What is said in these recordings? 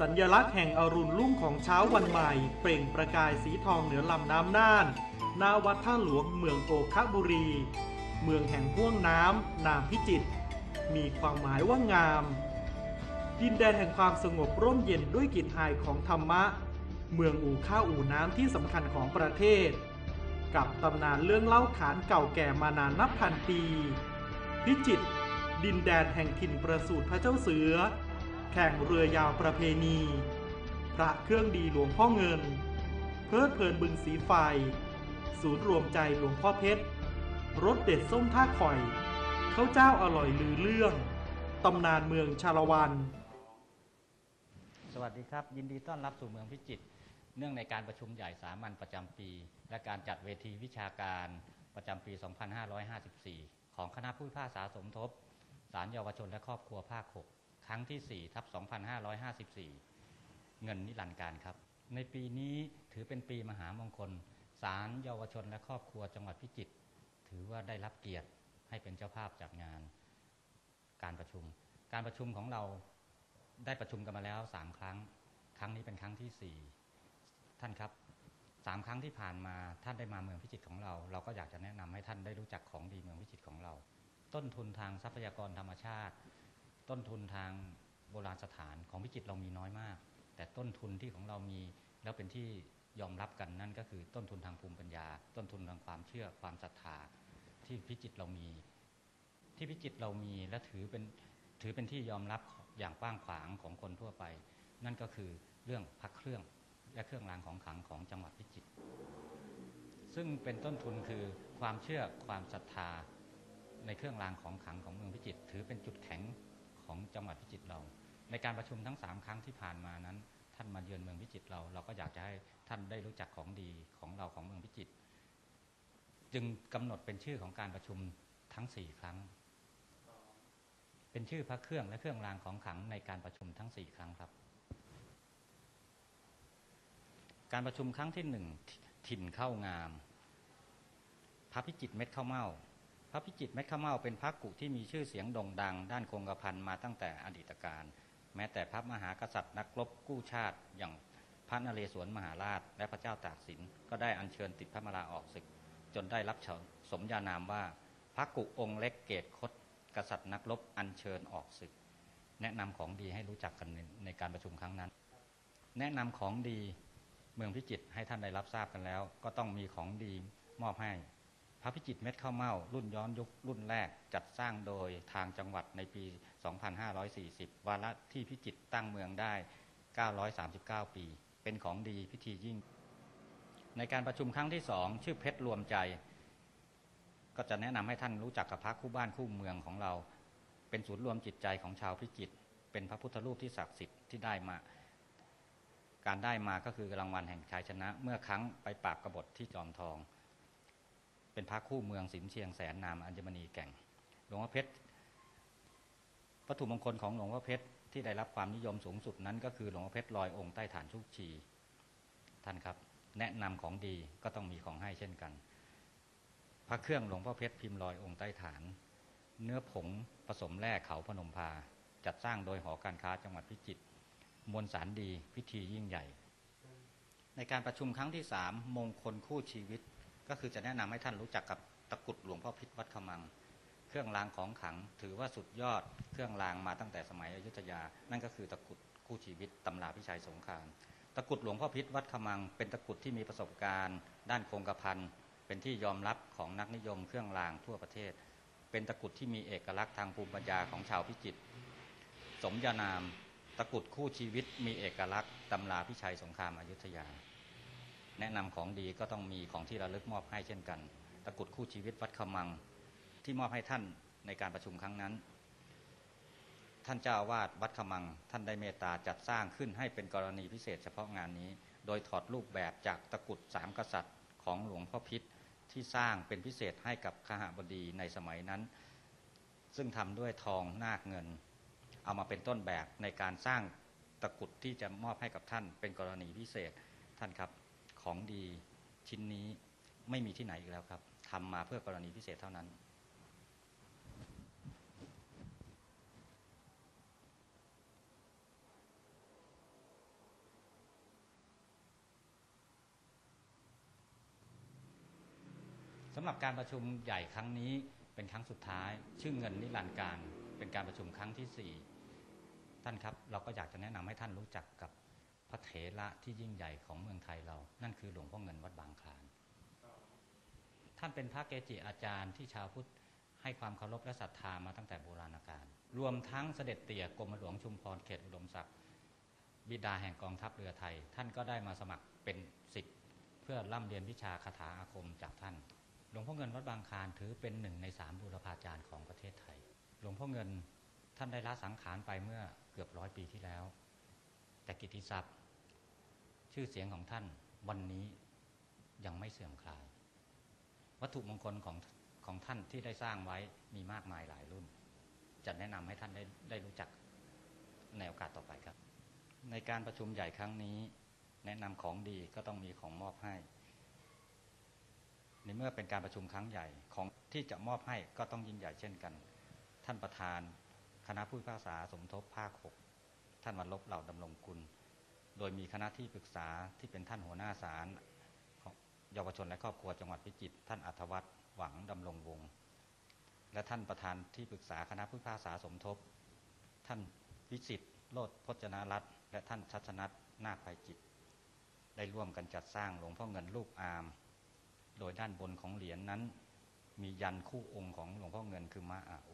สัญลักษณ์แห่งอรุณรุ่งของเช้าวันใหม่ เปล่งประกายสีทองเหนือลำน้ำน่านหนาวัดท่าหลวงเมืองโอคบุรี เมืองแห่งพ่วงน้ำนามพิจิตรมีความหมายว่างาม ดินแดนแห่งความสงบร่มเย็นด้วยกลิ่นอายของธรรมะ เมืองอู่ข้าวอู่น้ำที่สำคัญของประเทศ กับตำนานเรื่องเล่าขานเก่าแก่มานานนับพันปี พิจิตรดินแดนแห่งถิ่นประสูติพระเจ้าเสือ ข่งเรือยาวประเพณี พระเครื่องดีหลวงพ่อเงิน เพลิดเพลินบึงสีไฟ ศูนย์รวมใจหลวงพ่อเพชรรสเด็ดส้มท่าข่อยข้าวเจ้าอร่อยลือเรื่อง ตำนานเมืองชาละวัน สวัสดีครับ ยินดีต้อนรับสู่เมืองพิจิตร เนื่องในการประชุมใหญ่สามัญประจำปี และการจัดเวทีวิชาการประจำปี 2554 ของคณะผู้พิพากษาสมทบ ศาลเยาวชนและครอบครัวภาค 6 ครั้งที่4ทับ2554 เงินนิรันดร์การครับ ในปีนี้ถือเป็นปีมหามงคลศาลเยาวชนและครอบครัวจังหวัดพิจิตรถือว่าได้รับเกียรติให้เป็นเจ้าภาพจัดงานการประชุม การประชุมของเราได้ประชุมกันมาแล้วสามครั้ง ครั้งนี้เป็นครั้งที่สี่ท่านครับสามครั้งที่ผ่านมาท่านได้มาเมืองพิจิตรของเรา เราก็อยากจะแนะนำให้ท่านได้รู้จักของดีเมืองพิจิตรของเรา ต้นทุนทางทรัพยากรธรรมชาติ ต้นทุนทางโบราณสถานของพิจิตรเรามีน้อยมาก แต่ต้นทุนที่ของเรามีแล้วเป็นที่ยอมรับกันนั่นก็คือต้นทุนทางภูมิปัญญา ต้นทุนทางความเชื่อความศรัทธาที่พิจิตรเรามี ที่พิจิตรเรามีและถือเป็นถือเป็นที่ยอมรับอย่างกว้างขวางของคนทั่วไป นั่นก็คือเรื่องพักเครื่องและเครื่องรางของขลังของจังหวัดพิจิตรซึ่งเป็นต้นทุนคือความเชื่อความศรัทธาในเครื่องรางของขลังของเมืองพิจิตรถือเป็นจุดแข็ง ของจังหวัดพิจิตรเรา ในการประชุมทั้งสามครั้งที่ผ่านมานั้น ท่านมาเยือนเมืองพิจิตรเรา เราก็อยากจะให้ท่านได้รู้จักของดีของเราของเมืองพิจิตรจึงกำหนดเป็นชื่อของการประชุมทั้งสี่ครั้ง เป็นชื่อพระเครื่องและเครื่องรางของขลังในการประชุมทั้ง 4 ครั้งครับ การประชุมครั้งที่หนึ่งถิ่นเข้างาม พระพิจิตรเม็ดข้าวเม่า พระพิจิตรเม็ดข้าเมาเป็นพระกุที่มีชื่อเสียงโด่งดัง ด้านคงกระพันมาตั้งแต่อดีตการ แม้แต่พระมหากษัตริย์นักรบกู้ชาติ อย่างพระนเรศวรมหาราช และพระเจ้าตากสิน ก็ได้อัญเชิญติดพระมาลาออกศึก จนได้รับสมญานามว่าพระกุองค์เล็กเกตคดกษัตริย์นักรบอัญเชิญออกศึก แนะนำของดีให้รู้จักกันในในการประชุมครั้งนั้น แนะนำของดีเมืองพิจิตรให้ท่านได้รับทราบกันแล้ว ก็ต้องมีของดีมอบให้ พระพิจิตรเม็ดข้าวเม่ารุ่นย้อนยุครุ่นแรกจัดสร้างโดยทางจังหวัดในปี 2540 วาระที่พิจิตรตั้งเมืองได้ 939 ปี เป็นของดีพิธียิ่ง ในการประชุมครั้งที่สองชื่อเพชรรวมใจ ก็จะแนะนำให้ท่านรู้จักกับพระคู่บ้านคู่เมืองของเรา เป็นศูนย์รวมจิตใจของชาวพิจิตรเป็นพระพุทธรูปที่ศักดิ์สิทธิ์ที่ได้มา การได้มาก็คือรางวัลแห่งชัยชนะ เมื่อครั้งไปปราบกบฏที่จอมทอง เป็นพระคู่เมืองสินเชียงแสนนามอัญมณีแก่ง หลวงพ่อเพชรวัตถุมงคลของหลวงพ่อเพชรที่ได้รับความนิยมสูงสุดนั้น ก็คือหลวงพ่อเพชรลอยองค์ใต้ฐานชุกชี ท่านครับ แนะนำของดีก็ต้องมีของให้เช่นกัน พระเครื่องหลวงพ่อเพชรพิมพ์ลอยองค์ใต้ฐาน เนื้อผงผสมแร่เขาพนมพา จัดสร้างโดยหอการค้าจังหวัดพิจิตรมวลสารดีพิธียิ่งใหญ่ ในการประชุมครั้งที่สามมงคลคู่ชีวิต ก็คือจะแนะนำให้ท่านรู้จักกับตะกุดหลวงพ่อพิษวัดขมัง เครื่องรางของขังถือว่าสุดยอดเครื่องรางมาตั้งแต่สมัยอยุธยา นั่นก็คือตะกุดคู่ชีวิตตำราพิชัยสงครามตะกุดหลวงพ่อพิษวัดขมัง เป็นตะกุดที่มีประสบการณ์ ด้านโครงกระพันเป็นที่ยอมรับของนักนิยมเครื่องรางทั่วประเทศ เป็นตะกุดที่มีเอกลักษณ์ทางภูมิปัญญาของชาวพิจิตรสมญานาม ตะกุดคู่ชีวิตมีเอกลักษณ์ตำราพิชัยสงครามอายุธยา แนะนำของดีก็ต้องมีของที่ระลึกมอบให้เช่นกัน ตะกุดคู่ชีวิตวัดขมัง ที่มอบให้ท่านในการประชุมครั้งนั้น ท่านเจ้าวาดวัดขมัง ท่านได้เมตตาจัดสร้างขึ้นให้เป็นกรณีพิเศษเฉพาะงานนี้ โดยถอดรูปแบบจากตะกุดสามกษัตริย์ของหลวงพ่อพิษที่สร้างเป็นพิเศษให้กับขหบดีในสมัยนั้น ซึ่งทำด้วยทองนาคเงิน เอามาเป็นต้นแบบในการสร้างตะกุดที่จะมอบให้กับท่านเป็นกรณีพิเศษท่านครับ ของดีชิ้นนี้ไม่มีที่ไหนอีกแล้วครับทำมาเพื่อกรณีพิเศษเท่านั้น สำหรับการประชุมใหญ่ครั้งนี้เป็นครั้งสุดท้าย ชื่อเงินนิรันดร์การ เป็นการประชุมครั้งที่ 4 ท่านครับ เราก็อยากจะแนะนำให้ท่านรู้จักกับ พระเถระที่ยิ่งใหญ่ของเมืองไทยเรา นั่นคือหลวงพ่อเงินวัดบางคลานท่านเป็นพระเกจิอาจารย์ที่ชาวพุทธให้ความเคารพและศรัทธามาตั้งแต่โบราณกาล รวมทั้งเสด็จเตี่ยกรมหลวงชุมพรเขตอุดมศักดิ์บิดาแห่งกองทัพเรือไทย ท่านก็ได้มาสมัครเป็นศิษย์เพื่อร่ำเรียนวิชาคาถาอาคมจากท่าน หลวงพ่อเงินวัดบางคลานถือเป็นหนึ่งในสามบูรพาจารย์ของประเทศไทย หลวงพ่อเงินท่านได้ละสังขารไปเมื่อเกือบร้อยปีที่แล้ว แต่กิตติศัพท์ ชื่อเสียงของท่านวันนี้ยังไม่เสื่อมคลาย วัตถุมงคลของของท่านที่ได้สร้างไว้มีมากมายหลายรุ่น จะแนะนำให้ท่านได้ได้รู้จักในโอกาสต่อไปครับ ในการประชุมใหญ่ครั้งนี้ แนะนำของดีก็ต้องมีของมอบให้ ในเมื่อเป็นการประชุมครั้งใหญ่ของที่จะมอบให้ก็ต้องยิ่งใหญ่เช่นกัน ท่านประธาน คณะผู้พิพากษาสมทบภาคหกท่านวันลบเหล่าดำรงกุล โดยมีคณะที่ปรึกษาที่เป็นท่านหัวหน้าศาลเยาวชนและครอบครัวจังหวัดพิจิตรท่านอัธวัฒน์หวังดำรงวงศ์และท่านประธานที่ปรึกษาคณะผู้พิพากษาสมทบ ท่านวิสิตโลดพจนารัตน์และท่านชัชนัทนาคภัยจิต ได้ร่วมกันจัดสร้างหลวงพ่อเงินรูปอาม โดยด้านบนของเหรียญนนั้น มียันคู่องค์ของหลวงพ่อเงินคือม้าอาโอ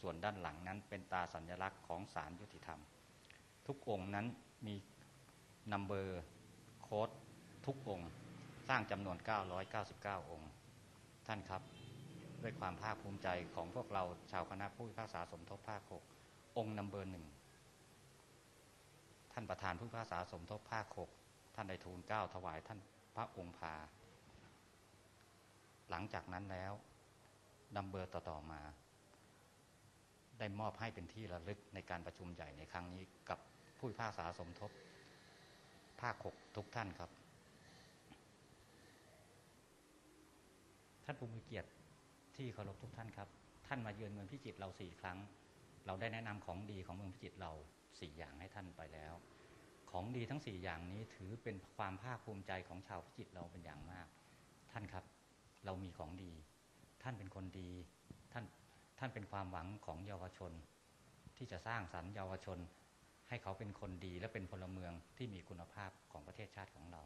ส่วนด้านหลังนั้นเป็นตาสัญลักษณ์ของศาลยุติธรรม ทุกองค์นั้นมี นัมเบอร์โค้ดทุกองค์ สร้างจำนวน 999 องค์ ท่านครับด้วยความภาคภูมิใจของพวกเราชาวคณะผู้พิพากษาสมทบภาค 6 องค์นัมเบอร์หนึ่ง ท่านประธานผู้พิพากษาสมทบภาค 6 ท่านได้ทูลเก้าถวายท่านพระองค์พา หลังจากนั้นแล้วนัมเบอร์ต่อๆมา ได้มอบให้เป็นที่ระลึกในการประชุมใหญ่ในครั้งนี้กับผู้พิพากษาสมทบ ภาคหกทุกท่านครับ ท่านผู้มีเกียรติที่เคารพทุกท่านครับ ท่านมาเยือนเมืองพิจิตรเราสี่ครั้ง เราได้แนะนำของดีของเมืองพิจิตรเราสี่อย่างให้ท่านไปแล้ว ของดีทั้งสี่อย่างนี้ถือเป็นความภาคภูมิใจของชาวพิจิตรเราเป็นอย่างมาก ท่านครับ เรามีของดี ท่านเป็นคนดีท่านท่านเป็นความหวังของเยาวชน ที่จะสร้างสรรค์เยาวชน ให้เขาเป็นคนดีและเป็นพลเมืองที่มีคุณภาพของประเทศชาติของเรา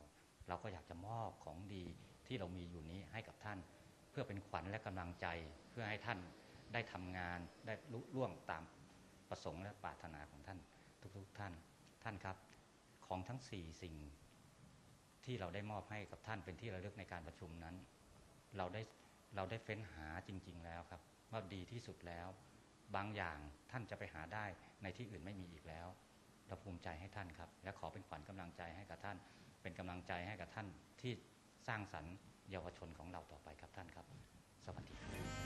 เราก็อยากจะมอบของดีที่เรามีอยู่นี้ให้กับท่าน เพื่อเป็นขวัญและกำลังใจเพื่อให้ท่านได้ทำงานได้ลุล่วงตามประสงค์และปรารถนาของท่าน ทุกๆท่านท่านครับของทั้งสี่สิ่งที่เราได้มอบให้กับท่านเป็นที่ระลึกในการประชุมนั้น เราได้เราได้เฟ้นหาจริง ๆ แล้วครับว่าดีที่สุดแล้ว บางอย่างท่านจะไปหาได้ในที่อื่นไม่มีอีกแล้ว เราภูมิใจให้ท่านครับ และขอเป็นขวัญกำลังใจให้กับท่าน เป็นกำลังใจให้กับท่านที่สร้างสรรค์เยาวชนของเราต่อไปครับท่านครับ สวัสดีครับ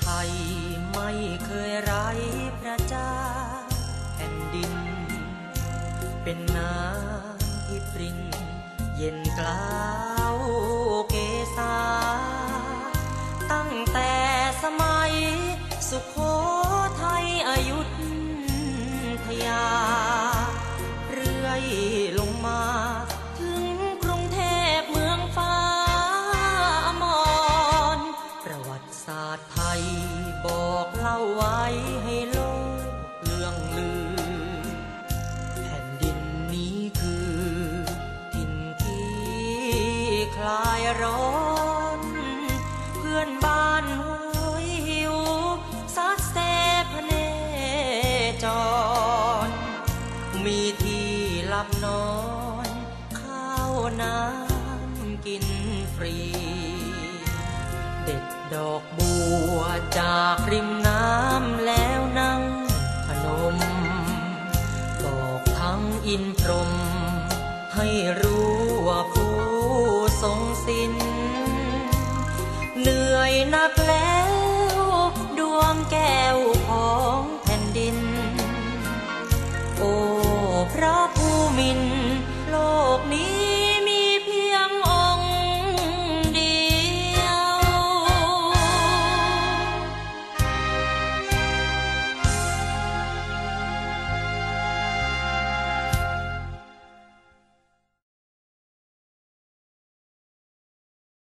ไทยไม่เคยไร้พระเจ้าแผ่นดิน เป็นน้ำที่ปรินเย็นกล้าวเกษา สมัย สุโขทัยอยุธยา เรื่อยลงมา ถึงกรุงเทพเมืองฟ้าอมร ประวัติศาสตร์ไทยบอกเล่าไว้ให้โลกเรื่องลือ แผ่นดินนี้คือถิ่นที่คลายร้อน เพื่อนบ้าน ดอกบัวจากริมน้ำแล้วนั่งพนม บอกทั้งอินพรหมให้รู้ว่าผู้ทรงสินเหนื่อยหนักแล้ว ดวงแก้วของแผ่นดิน โอ้พระผู้มินโลกนี้